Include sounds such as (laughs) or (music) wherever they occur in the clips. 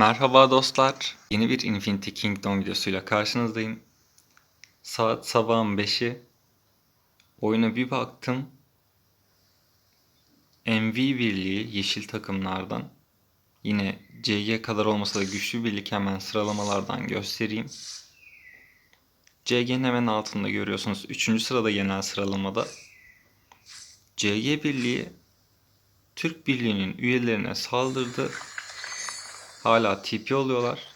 Merhaba dostlar. Yeni bir Infinity Kingdom videosuyla karşınızdayım. Saat sabahın 5'i. Oyuna bir baktım. MV birliği yeşil takımlardan. Yine CG kadar olmasa da güçlü birlik hemen sıralamalardan göstereyim. CG'nin hemen altında görüyorsunuz. 3. sırada genel sıralamada. CG birliği Türk Birliği'nin üyelerine saldırdı. Hala TP oluyorlar.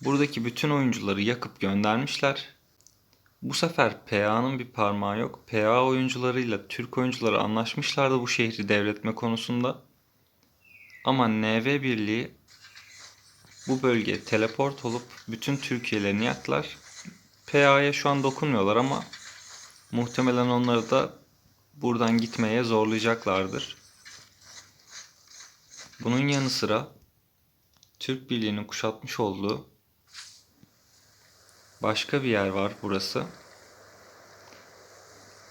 Buradaki bütün oyuncuları yakıp göndermişler. Bu sefer PA'nın bir parmağı yok. PA oyuncularıyla Türk oyuncuları anlaşmışlardı bu şehri devretme konusunda. Ama NV Birliği bu bölgeye teleport olup bütün Türkiye'lerini yaktılar. PA'ya şu an dokunmuyorlar ama muhtemelen onları da buradan gitmeye zorlayacaklardır. Bunun yanı sıra Türk Birliği'nin kuşatmış olduğu başka bir yer var burası.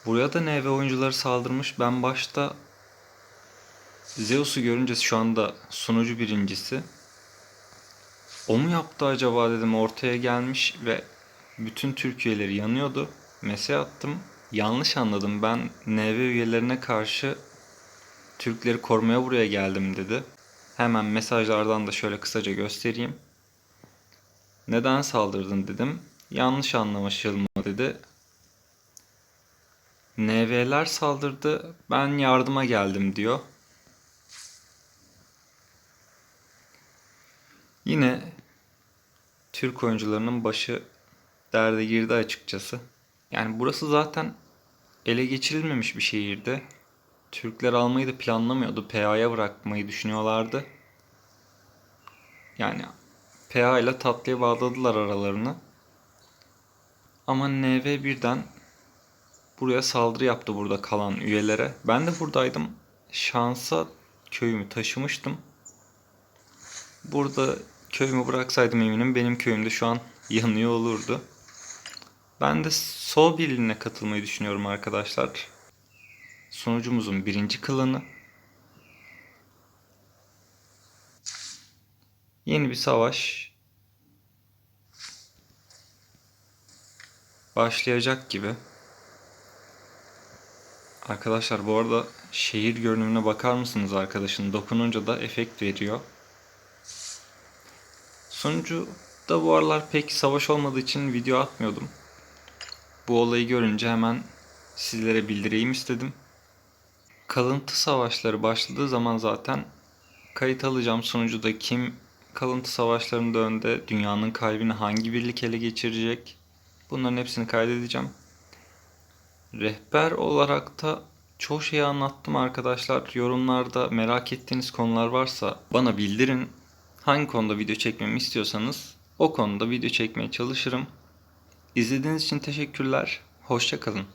Buraya da NV oyuncuları saldırmış. Ben başta Zeus'u görünce şu anda sunucu birincisi. O mu yaptı acaba dedim ortaya gelmiş ve bütün Türkiye'leri yanıyordu. Mesaj attım. Yanlış anladım. Ben NV üyelerine karşı Türkleri korumaya buraya geldim dedi. Hemen mesajlardan da şöyle kısaca göstereyim. Neden saldırdın dedim. Yanlış anlaşılma dedi. NV'ler saldırdı. Ben yardıma geldim diyor. Yine Türk oyuncularının başı derde girdi açıkçası. Yani burası zaten ele geçirilmemiş bir şehirdi. Türkler almayı da planlamıyordu. PA'ya bırakmayı düşünüyorlardı. Yani PA ile tatlıya bağladılar aralarını. Ama NV birden buraya saldırı yaptı burada kalan üyelere. Ben de buradaydım. Şansa köyümü taşımıştım. Burada köyümü bıraksaydım eminim benim köyümde şu an (laughs) yanıyor olurdu. Ben de Sol Birliği'ne katılmayı düşünüyorum arkadaşlar. Sunucumuzun birinci klanı. Yeni bir savaş başlayacak gibi. Arkadaşlar bu arada şehir görünümüne bakar mısınız arkadaşın? Dokununca da efekt veriyor. Sunucu da bu aralar pek savaş olmadığı için video atmıyordum. Bu olayı görünce hemen sizlere bildireyim istedim. Kalıntı savaşları başladığı zaman zaten kayıt alacağım sunucuda kim kalıntı savaşlarında önde, dünyanın kalbini hangi birlik ele geçirecek bunların hepsini kaydedeceğim. Rehber olarak da çoğu şeyi anlattım arkadaşlar. Yorumlarda merak ettiğiniz konular varsa bana bildirin. Hangi konuda video çekmemi istiyorsanız o konuda video çekmeye çalışırım. İzlediğiniz için teşekkürler. Hoşçakalın.